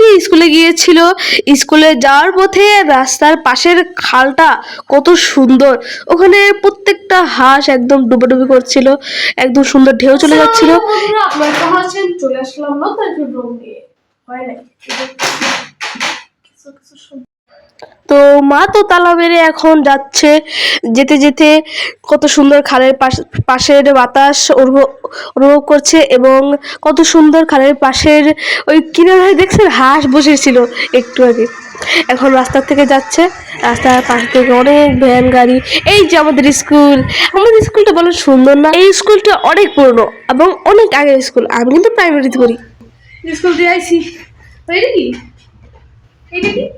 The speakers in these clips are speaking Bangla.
আজকে স্কুলে গিয়েছিল। স্কুলে যাওয়ার পথে রাস্তার পাশের খালটা কত সুন্দর। ওখানে প্রত্যেকটা হাঁস একদম ডুবাডুবি করছিল। একদম সুন্দর ঢেউ চলে যাচ্ছিল। চলে আসলাম নিয়ে। হয় কিছু কিছু তো মা তো তালা মেরে এখন যাচ্ছে। যেতে যেতে কত সুন্দর খালের পাশ- পাশের বাতাস অনুভব করছে এবং কত সুন্দর খালের পাশের ওই কিনারায় দেখছেন হাঁস বসেছিল একটু আগে। এখন রাস্তা থেকে যাচ্ছে। রাস্তার পাশ থেকে অনেক ভ্যান গাড়ি। এই যে আমাদের স্কুল। আমাদের স্কুলটা বলো সুন্দর না? এই স্কুলটা অনেক পুরনো এবং অনেক আগের স্কুল। আমি কিন্তু প্রাইমারিতে পড়ি। স্কুল দিয়ে আইছি। তো এটা কি এটা কি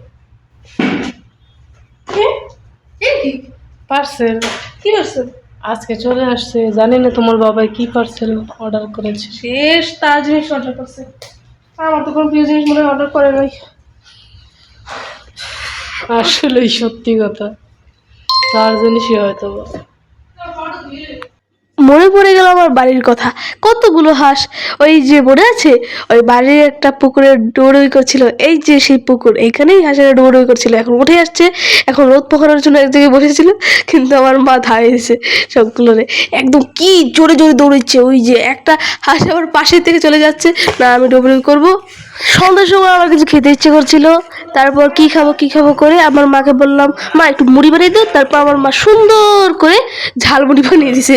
পার্সেল। কি আছে আজকে চলে আসছে, জানি না তোমার বাবা কি পার্সেল অর্ডার করেছে। শেষ তার জিনিস অর্ডার করছে। আমার তো কোনো প্রিয় জিনিস মনে অর্ডার করে নাই। আসলেই সত্যি কথা। তার জিনিসই হয়তো। মনে পড়ে গেল আমার বাড়ির কথা। কতগুলো হাঁস? ওই যে মনে আছে? ওই বাড়ির একটা পুকুরে দৌড়ই করছিল। এই যে সেই পুকুর, এইখানেই হাঁসেরা দৌড়ই করছিল। এখন উঠে আসছে, এখন রোদ পোহানোর জন্য এক জায়গায় বসেছিল, কিন্তু আমার মা ধারে এসে সবগুলোরে। একদম কি জোরে জোরে দৌড়চ্ছে, ওই যে একটা হাঁস আমার পাশে থেকে চলে যাচ্ছে। না, আমি ডৌড়ই করব। সন্ধ্যার সময় আমার কিছু খেতে ইচ্ছে করছিল। তারপর কি খাব কি খাব করে আমার মাকে বললাম, মা, একটু মুড়ি বানিয়ে দাও তারপর আমার মা সুন্দর করে ঝালমুড়ি বানিয়ে দিছে।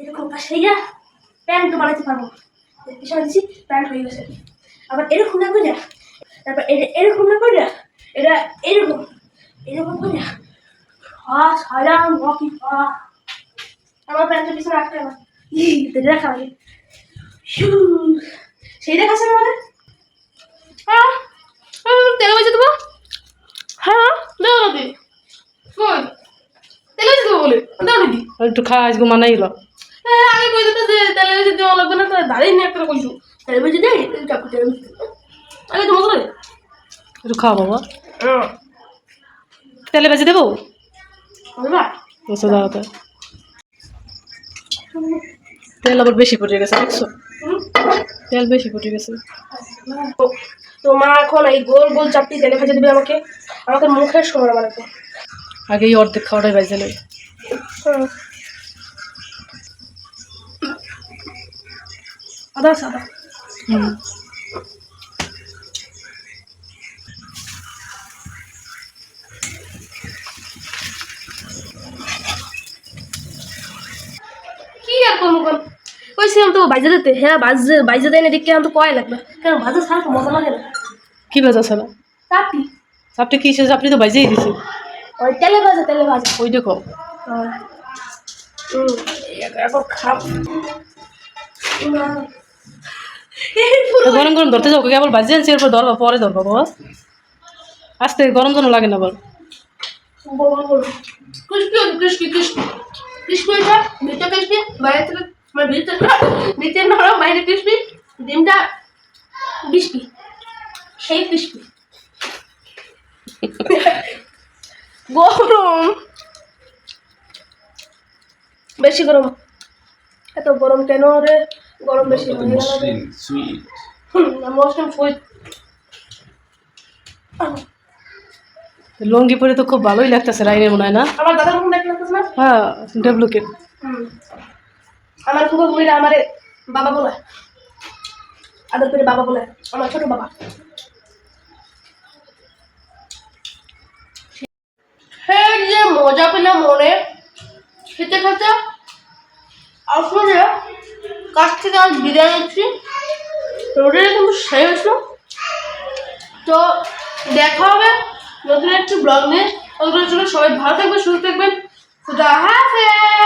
এরকম কাছেইয়া প্যান্ট বানাতে পারব। পিছনে দিচ্ছি প্যান্ট হয়ে গেছে। আবার এরকম না করে, তারপর এটা এরকম না করে, এটা এরকম এরকম করে। মকি পা আমার প্যান্টের পিছনে রাখতে আমার দেখা সেই দেখাচ্ছে না মানে হ্যাঁ হ্যাঁ, তেলে বেঁচে দেবো হ্যাঁ দেবো নাকি কই তেলে বেঁচে দেবো বলে দাও নাকি আর একটু খাওয়া আজকে মানাইল হ্যাঁ আমি কই দিতে যে তেলে বেঁচে দেওয়া লাগবে না তো দাঁড়িয়ে নিয়ে একটা কইছু। তেলে বেঁচে দেয় চাকু তেলে আগে তোমাকে লাগে একটু খাওয়া বাবা। তেলে বেজে দেবো? দাঁড়াতে তেল আবার বেশি পড়ে গেছে দেখছ? তেল বেশি পড়ে গেছে। তো- মা এখন এই গোল গোল চাপটি তেলে ভেজে দেবে আমাকে। আমাকে মুখের সময় আগে আগেই অর্ধেক খাওয়াটাই বাজে নেই আদা সাদা। হুম। কইছিলাম তো বাইজে দিতে। হ্যাঁ বাজে বাইজে দেয় না দেখতে আমার তো কয় লাগবে। কেন ভাজা ছাড়া তো মজা লাগে না। কি বাজা ছিল চাপটি। আপনি কি শেষ আপনি তো বাজেই দিছে। ওই তেলে ভাজা তেলে ভাজা। ওই দেখো। এখন খাব গরম গরম ধরতে যাও কেবল বাজে আনছি এরপর ধরবা পরে ধরবা বাবা আস্তে গরম যেন লাগে না থেকে মানে ভিতরে ভিতরে নরম বাইরে ক্রিস্পি ডিমটা ক্রিস্পি সেই ক্রিস্পি গরম। বেশি গরম। এত গরম কেন রে? গরম বেশি হয়ে। গেল মশরুম ফুড লঙ্গি পরে তো খুব ভালোই লাগতেছে রাইনের মনে হয় না? আমার দাদা দেখতে লাগতেছে না? হ্যাঁ। আমার আমারে বাবা বলে। আদর করে বাবা বলে আমার ছোট বাবা। হ্যাঁ যে মজা পেলাম মনে খেতে খেতে আসলে কাছ থেকে আজ বিদায় নিচ্ছি রোডের কিন্তু সেই হয়েছিল। তো দেখা হবে নতুন একটি ব্লগ নিয়ে। জন্য সবাই ভালো থাকবে সুস্থ থাকবেন। খুদা হাফেজ!